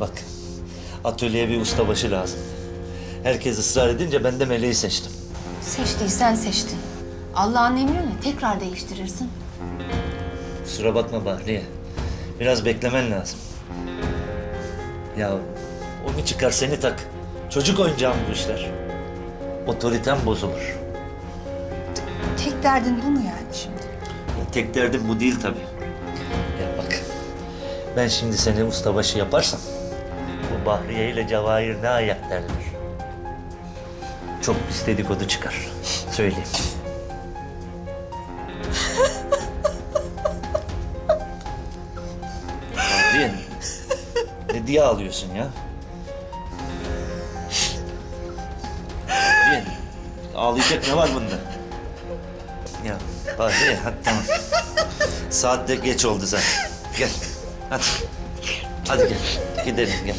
Bak, atölyeye bir ustabaşı lazım. Herkes ısrar edince ben de Meleği seçtim. Seçtiysen seçtin. Allah'ın emrini tekrar değiştirirsin. Kusura bakma Bahriye. Biraz beklemen lazım. Ya onu çıkar seni tak. Çocuk oyuncağım bu işler. Otoriten bozulur. Tek derdin bu mu yani şimdi? Ya tek derdim bu değil tabii. Ya bak, ben şimdi seni ustabaşı yaparsam... Bahriye ile Cevahir ne ayak derler. Çok pis dedikodu çıkar. Söyleyeyim. Bahriye, ne diye ağlıyorsun ya? Bahriye, ağlayacak ne var bunda? Ya Bahriye hadi tamam. Saat de geç oldu zaten. Gel. Hadi. Hadi gel. Gidelim gel.